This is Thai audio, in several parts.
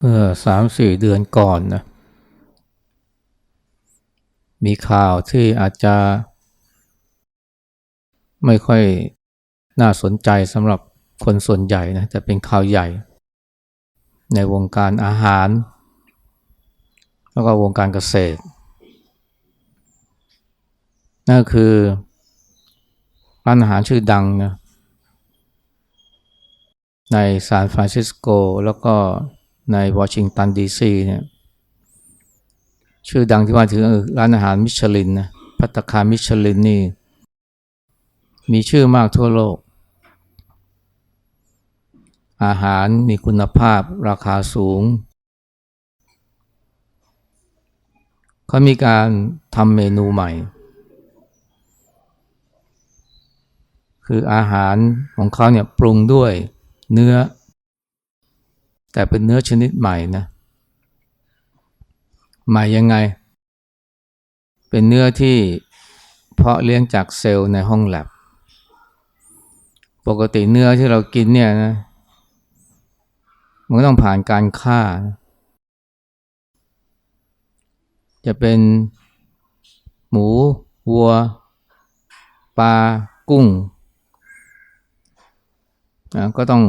เมื่อสามสี่เดือนก่อนนะมีข่าวที่อาจจะ ไม่ค่อยน่าสนใจสำหรับคนส่วนใหญ่นะแต่เป็นข่าวใหญ่ ในวงการอาหาร แล้วก็วงการเกษตร นั่นคือร้านอาหารชื่อดังนะในซานฟรานซิสโกแล้วก็ ในวอชิงตันดีซีเนี่ยชื่อดังที่ว่าถึงร้านอาหารมิชลินนะพัตคามิชลินนี่ มีชื่อมากทั่วโลก อาหารมีคุณภาพราคาสูง เขามีการทำเมนูใหม่ คืออาหารของเขาเนี่ยปรุงด้วยเนื้อ แต่เป็นเนื้อชนิดใหม่นะ ใหม่ยังไง เป็นเนื้อที่เพาะเลี้ยงจากเซลล์ในห้องแลบปกติเนื้อที่เรากินเนี่ยนะ มันต้องผ่านการฆ่า จะเป็นหมู วัว ปลา กุ้งนะก็ต้อง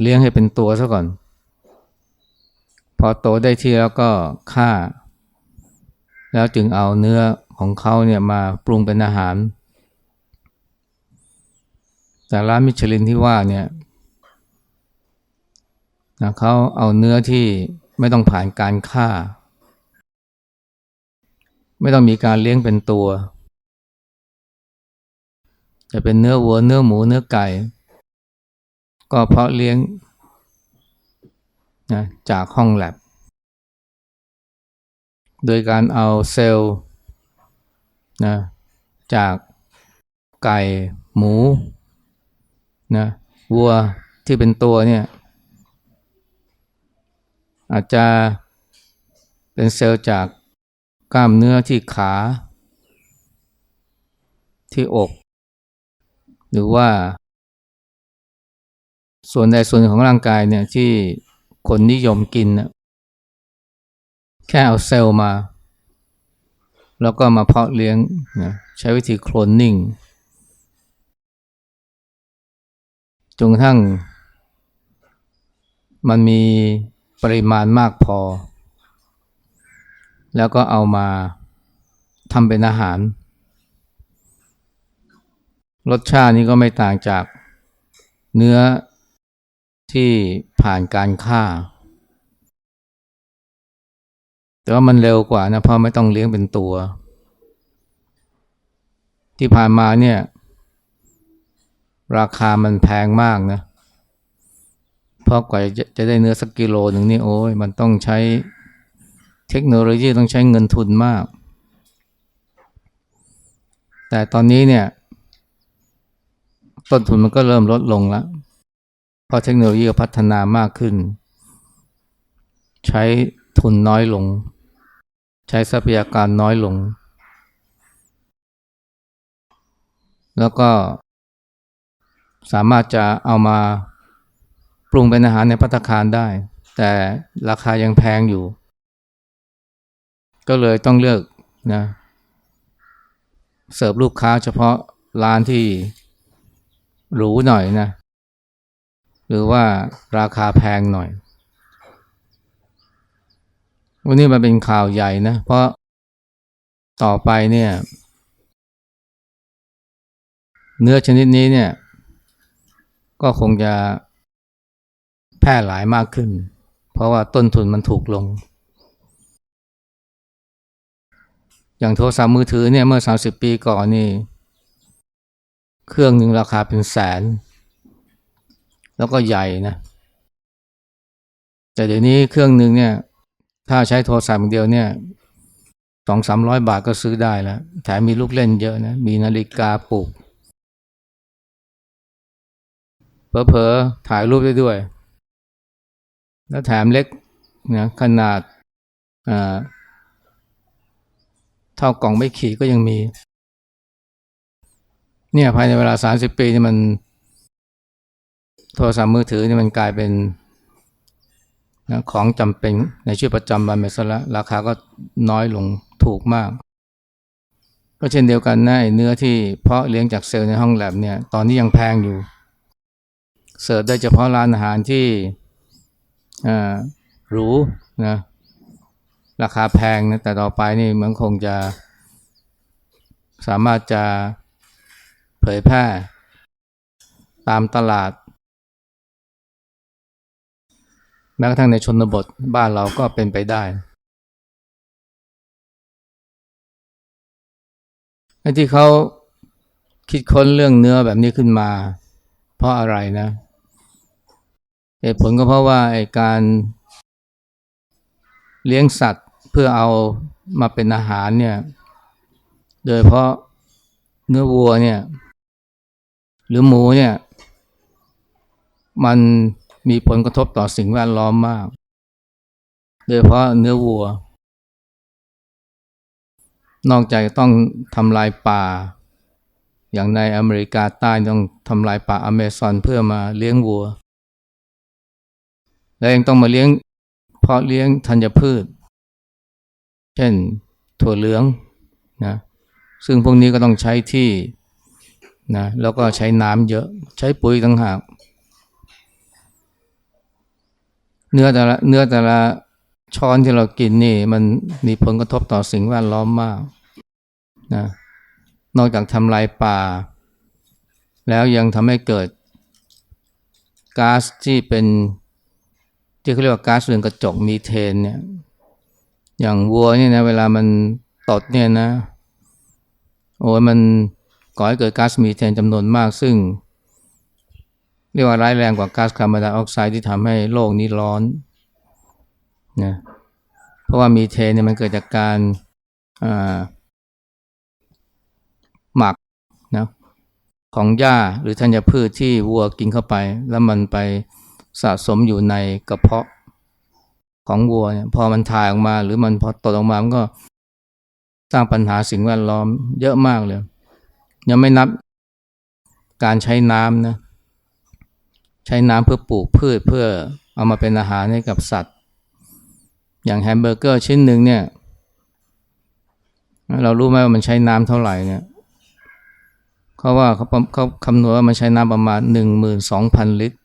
เลี้ยงให้เป็นตัวซะก่อน พอโตได้ที่แล้วก็ฆ่า แล้วจึงเอาเนื้อของเขาเนี่ยมาปรุงเป็นอาหาร แต่ร้านมิชลินที่ว่าเนี่ยนะเขาเอาเนื้อที่ไม่ต้องผ่านการฆ่า ไม่ต้องมีการเลี้ยงเป็นตัว จะเป็นเนื้อวัวเนื้อหมูเนื้อไก่ ก็เพาะเลี้ยง นะจากห้องแลบโดยการเอาเซลล์นะจากไก่หมูนะวัวที่เป็นตัวเนี่ยอาจจะเป็นเซลล์จากกล้ามเนื้อที่ขา ที่อก หรือว่า ส่วนใดส่วนหนึ่งของร่างกายเนี่ยที่ คนนิยมกินนะแค่เอาเซลล์มา แล้วก็มาเพาะเลี้ยงนะใช้วิธีโคลนนิ่งจนกระทั่ง มันมีปริมาณมากพอ แล้วก็เอามาทำเป็นอาหาร รสชาตินี้ก็ไม่ต่างจากเนื้อ ที่ผ่านการฆ่า แต่ว่ามันเร็วกว่านะเพราะไม่ต้องเลี้ยงเป็นตัว ที่ผ่านมาเนี่ย ราคามันแพงมากนะเพราะกว่าจะจะได้เนื้อสักกิโลหนึ่งนี่โอ้ยมันต้องใช้เทคโนโลยีต้องใช้เงินทุนมาก แต่ตอนนี้เนี่ยต้นทุนมันก็เริ่มลดลงแล้ว ราะเทคโนโลยีพัฒนามากขึ้น ใช้ทุนน้อยลง ใช้ทรัพยากรน้อยลง แล้วก็สามารถจะเอามาปรุงเป็นอาหารในพัตคารได้ แต่ราคายังแพงอยู่ ก็เลยต้องเลือกนะเสิร์ฟลูกค้าเฉพาะร้านที่หรูหน่อยนะ หรือว่าราคาแพงหน่อย วันนี้มันเป็นข่าวใหญ่นะ เพราะต่อไปเนี่ย เนื้อชนิดนี้เนี่ย ก็คงจะแพร่หลายมากขึ้น เพราะว่าต้นทุนมันถูกลง อย่างโทรศัพท์มือถือเนี่ยเมื่อ 30 ปีก่อนนี่ เครื่องหนึ่งราคาเป็นแสน แล้วก็ใหญ่นะแต่เดี๋ยวนี้เครื่องหนึ่งเนี่ย ถ้าใช้โทรศัพท์เดียวเนี่ยสองสามร้อยบาทก็ซื้อได้แล้วแถมมีลูกเล่นเยอะนะมีนาฬิกาปลุกเผลอๆถ่ายรูปได้ด้วย แล้วแถมเล็กนะขนาดเท่ากล่องไม่ขีดก็ยังมี เนี่ยภายในเวลาสามสิบปีนี่มัน โทรศัพท์มือถือนี่มันกลายเป็นนะของจำเป็นในชีวิตประจำวันไปซะแล้วราคาก็น้อยลงถูกมาก ก็เช่นเดียวกันนะเนื้อที่เพาะเลี้ยงจากเซลล์ในห้องแลบเนี่ยตอนนี้ยังแพงอยู่ เสิร์ฟได้เฉพาะร้านอาหารที่อ่าหรูนะราคาแพงนะแต่ต่อไปนี่มันคงจะ สามารถจะเผยแพร่ ตามตลาด ม้กระทั่งในชนบทบ้านเราก็เป็นไปได้ไอ้ที่เขาคิดค้นเรื่องเนื้อแบบนี้ขึ้นมา เพราะอะไรนะเหตุผลก็เพราะว่าไอ้การเลี้ยงสัตว์เพื่อเอามาเป็นอาหารเนี่ย โดยเพราะเนื้อวัวเนี่ย หรือหมูเนี่ย มัน มีผลกระทบต่อสิ่งแวดล้อมมาก โดยเพราะเนื้อวัว นอกจากต้องทำลายป่า อย่างในอเมริกาใต้ต้องทำลายป่าอเมซอนเพื่อมาเลี้ยงวัว และยังต้องมาเลี้ยงเพาะเลี้ยงธัญพืช เช่นถั่วเหลืองนะซึ่งพวกนี้ก็ต้องใช้ที่นะแล้วก็ใช้น้ำเยอะใช้ปุ๋ยต่างหาก เนื้อแต่ละเนื้อแต่ละช้อนที่เรากินนี่ มันมีผลกระทบต่อสิ่งแวดล้อมมากนะนอกจากทำลายป่า แล้วยังทำให้เกิดก๊าซที่เป็นที่เขาเรียกว่าก๊าซเรือนกระจกมีเทนเนี่ยอย่างวัวเนี่ยนะเวลามันตดเนี่ยนะโอ้ยมันก่อให้เกิดก๊าซมีเทนจำนวนมาก ซึ่ง เรียกว่าร้ายแรงกว่าก๊าซคาร์บอนไดออกไซด์ที่ทำให้โลกนี้ร้อนนะเพราะว่ามีเทนเนี่ยมันเกิดจากการหมักนะของหญ้าหรือธัญพืชที่วัวกินเข้าไป แล้วมันไปสะสมอยู่ในกระเพาะของวัวเนี่ยพอมันถ่ายออกมา หรือมันพอตกออกมามันก็สร้างปัญหาสิ่งแวดล้อมเยอะมากเลย ยังไม่นับการใช้น้ำนะ ใช้น้ำเพื่อปลูกพืชเพื่อเอามาเป็นอาหารให้กับสัตว์ อย่างแฮมเบอร์เกอร์ชิ้นหนึ่งเนี่ยเรารู้ไหมว่ามันใช้น้ำเท่าไหร่เนี่ยเขาว่าเขาเขาคำนวณว่ามันใช้น้ำประมาณหนึ่งหมื่นสองพันลิตร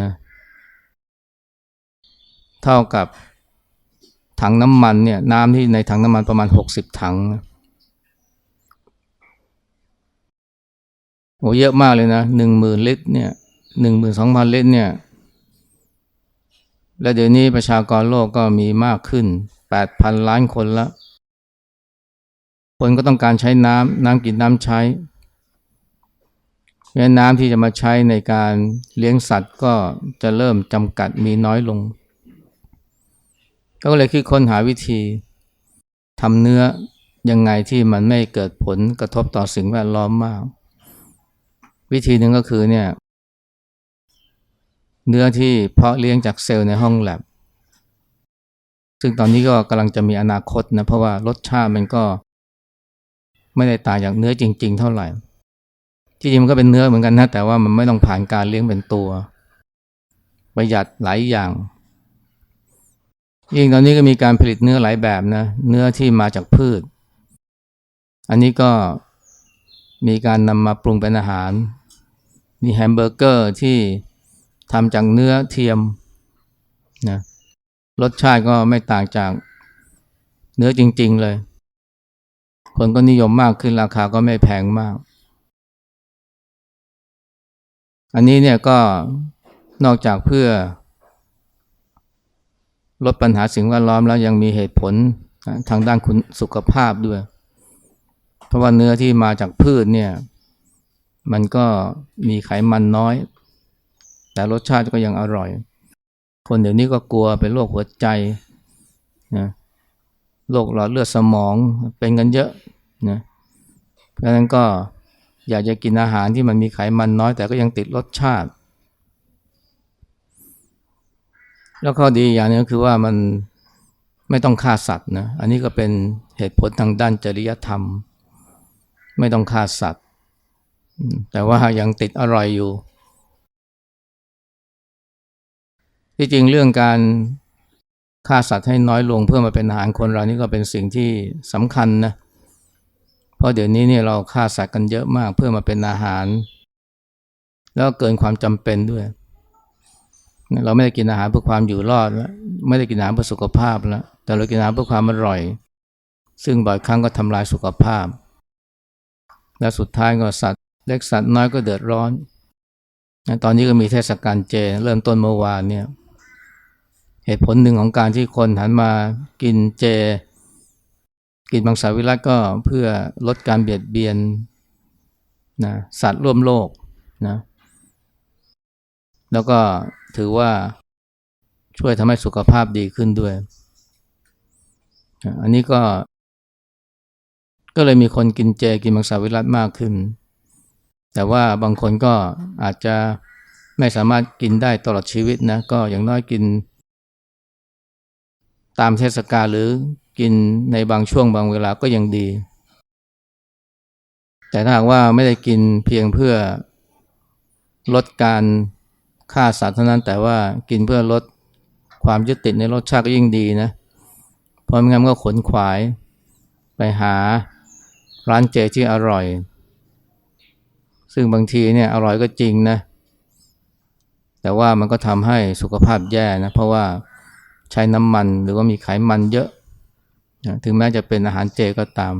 นะเท่ากับถังน้ำมันเนี่ยน้ำที่ในถังน้ำมันประมาณหกสิบถั โอ้เยอะมากเลยนะหนึ่งหมื่นลิตรเนี่ยหนึ่งหมื่นสองพันลิตรเนี่ย และเดี๋ยวนี้ประชากรโลกก็มีมากขึ้นแปดพันล้านคนล้วคนก็ต้องการใช้น้ำน้ำกินน้ำใช้เพราะน้ำที่จะมาใช้ในการเลี้ยงสัตว์ก็จะเริ่มจำกัดมีน้อยลง ก็เลยคิดค้นหาวิธีทำเนื้อยังไงที่มันไม่เกิดผลกระทบต่อสิ่งแวดล้อมมาก วิธีหนึ่งก็คือเนี่ยเนื้อที่เพาะเลี้ยงจากเซลล์ในห้องแลบซึ่งตอนนี้ก็กำลังจะมีอนาคตนะเพราะว่ารสชาติมันก็ ไม่ได้ต่างจากเนื้อจริง ๆ เท่าไหร่ ที่จริงมันก็เป็นเนื้อเหมือนกันนะแต่ว่ามันไม่ต้องผ่านการเลี้ยงเป็นตัว ประหยัดหลายอย่างยิ่งตอนนี้ก็มีการผลิตเนื้อหลายแบบนะเนื้อที่มาจากพืช อันนี้ก็มีการนำมาปรุงเป็นอาหาร มีแฮมเบอร์เกอร์ที่ทำจากเนื้อเทียมนะรสชาติก็ไม่ต่างจากเนื้อจริง ๆเลย คนก็นิยมมากขึ้นราคาก็ไม่แพงมาก อันนี้เนี่ยก็นอกจากเพื่อ ลดปัญหาสิ่งแวดล้อมแล้วยังมีเหตุผลทางด้านคุณสุขภาพด้วย เพราะว่าเนื้อที่มาจากพืชเนี่ย มันก็มีไขมันน้อย แต่รสชาติก็ยังอร่อย คนเดี๋ยวนี้ก็กลัวเป็นโรคหัวใจนะโรคหลอดเลือดสมองเป็นกันเยอะนะเพราะฉะนั้นก็อยากจะกินอาหารที่มันมีไขมันน้อย แต่ก็ยังติดรสชาติ แล้วก็ดีอย่างนึงคือว่ามันไม่ต้องฆ่าสัตว์นะอันนี้ก็เป็นเหตุผลทางด้านจริยธรรม ไม่ต้องฆ่าสัตว์ แต่ว่ายังติดอร่อยอยู่ ที่จริงเรื่องการฆ่าสัตว์ให้น้อยลงเพื่อมาเป็นอาหารคนเรานี่ก็เป็นสิ่งที่สำคัญนะ เพราะเดี๋ยวนี้เนี่ยเราฆ่าสัตว์กันเยอะมากเพื่อมาเป็นอาหาร แล้วเกินความจำเป็นด้วย เราไม่ได้กินอาหารเพื่อความอยู่รอดแล้วไม่ได้กินอาหารเพื่อสุขภาพแล้วแต่เรากินอาหารเพื่อความอร่อย ซึ่งบ่อยครั้งก็ทำลายสุขภาพ และสุดท้ายก็สัตว เล็กสัตว์น้อยก็เดือดร้อน ตอนนี้ก็มีเทศกาลเจ เริ่มต้นเมื่อวานเนี่ย เหตุผลหนึ่งของการที่คนหันมากินเจ กินบางสาวิรัตก็เพื่อลดการเบียดเบียนนะสัตว์ร่วมโลกนะแล้วก็ถือว่าช่วยทำให้สุขภาพดีขึ้นด้วย อันนี้ก็ ก็เลยมีคนกินเจกินมังสวิรัตมากขึ้น แต่ว่าบางคนก็อาจจะไม่สามารถกินได้ตลอดชีวิตนะก็อย่างน้อยกิน ตามเทศกาลหรือกินในบางช่วงบางเวลาก็ยังดี แต่ถ้าหากว่าไม่ได้กินเพียงเพื่อลดการฆ่าสัตว์เท่านั้น แต่ว่ากินเพื่อลดความยึดติดในรสชาติก็ยิ่งดีนะเพราะไม่งั้นก็ขนขวายไปหาร้านเจที่อร่อย ซึ่งบางทีเนี่ยอร่อยก็จริงนะ แต่ว่ามันก็ทำให้สุขภาพแย่นะ เพราะว่าใช้น้ำมันหรือว่ามีไขมันเยอะถึงแม้จะเป็นอาหารเจก็ตาม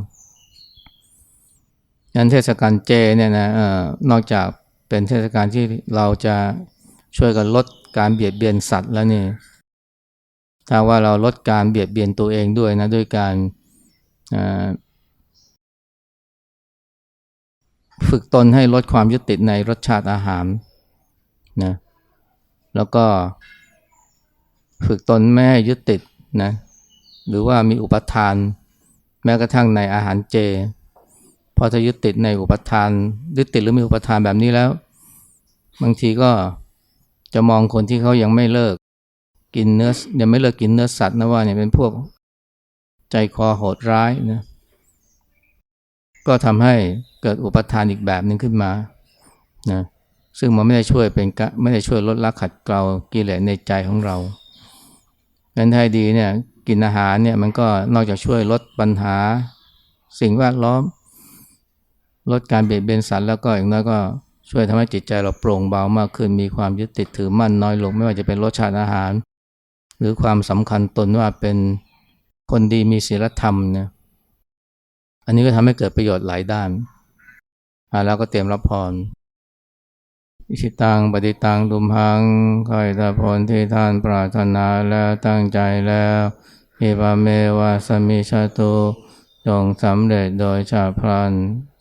ยันเทศกาลเจเนี่ยนะออนอกจากเป็นเทศกาลที่เราจะช่วยกันลดการเบียดเบียนสัตว์แล้วนี่ถ้าว่าเราลดการเบียดเบียนตัวเองด้วยนะด้วยการ ฝึกตนให้ลดความยึดติดในรสชาติอาหารนะแล้วก็ฝึกตนไม่ให้ยึดติดนะหรือว่ามีอุปทาน แม้กระทั่งในอาหารเจ พอถ้ายึดติดในอุปทานยึดติดหรือมีอุปทานแบบนี้แล้ว บางทีก็จะมองคนที่เขายังไม่เลิกกินเนื้อยังไม่เลิกกินเนื้อสัตว์นะว่าเนี่ยเป็นพวกใจคอโหดร้ายนะ ก็ทำให้เกิดอุปทานอีกแบบหนึ่งขึ้นมานะซึ่งมันไม่ได้ช่วยเป็นไม่ได้ช่วยลดละขัดเกลากิเลสในใจของเรางั้นให้ดีเนี่ยกินอาหารเนี่ยมันก็นอกจากช่วยลดปัญหา สิ่งแวดล้อม ลดการเบียดเบียนสัตว์แล้วก็อย่างน้อยก็ช่วยทำให้จิตใจเราโปร่งเบามากขึ้น มีความยึดติดถือมั่นน้อยลง ไม่ว่าจะเป็นรสชาติอาหาร หรือความสำคัญตนว่าเป็นคนดีมีศีลธรรมเนี่ย อันนี้ก็ทำให้เกิดประโยชน์หลายด้านแล้วก็เตรียมรับพรอิชิตังปฏิตังดุมหังคอยตาผลที่ท่านปรารถนาแล้วตั้งใจแล้วอิปาเมวาสมิชาตุจงสำเร็จโดยชาพลัน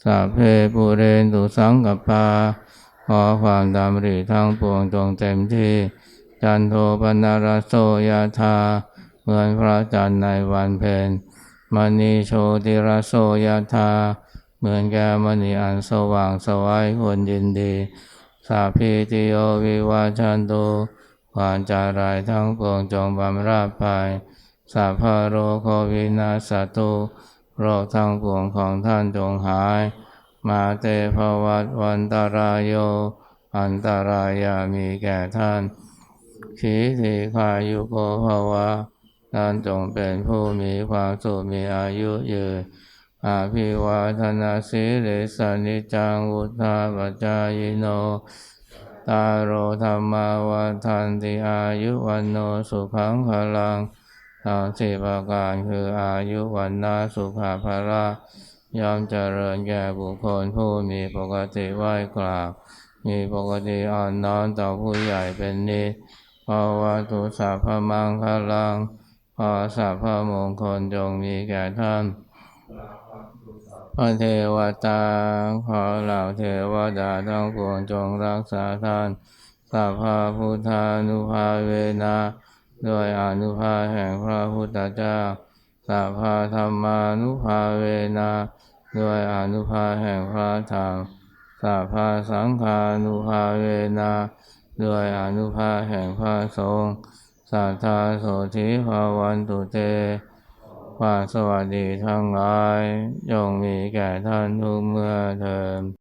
สัพเพปุเรนตุสังกปาขอความดำริทั้งปวงจงเต็มที่จันโทปนารโสยาธาเหมือนพระจันทร์ในวันเพ็ญ มณีโชติรโสยธาเหมือนแกมณีอันสว่างสวัยคนยินดีสัพพิติโยวิวาชันตุวามจารายทั้งปวงจงบำราภายสัพพโรโควินาสตุโรคทั้งปวงของท่านจงหาย มาเตภวัตวันตารายโย อันตารายามีแก่ท่านขีทีขายุโกภวะ ท่านจงเป็นผู้มีความสุขมีอายุยืนอาภิวาทนาสีเลสานิจังวุธาปจายโน ตาโรธรรมาวันทันติอายุวันโนสุขังพลังทางสี่ประการคืออายุวันนาสุขาภระยอมเจริญแก่บุคคลผู้มีปกติไหวกราบ มีปกติอ่อนน้อมต่อผู้ใหญ่เป็นนิสภาวะตุสัพพมังคลัง พอสัพพมงคลจงมีแก่ท่านพระเทวตา ขอเหล่าเทวดาทั้งปวงจงรักษาท่านสัพพาพุทธานุภาเวนะด้วยอนุภาแห่งพระพุทธเจ้าสัพพาธรรมานุภาเวนะด้วยอนุภาแห่งพระธรรมสัพพาสังฆานุภาเวนะด้วยอนุภาแห่งพระสงฆ์ สัทธาโสธิภาวันตุเตความสวัสดีทั้งหลายย่อมมีแก่ท่านทุกเมื่อเทอ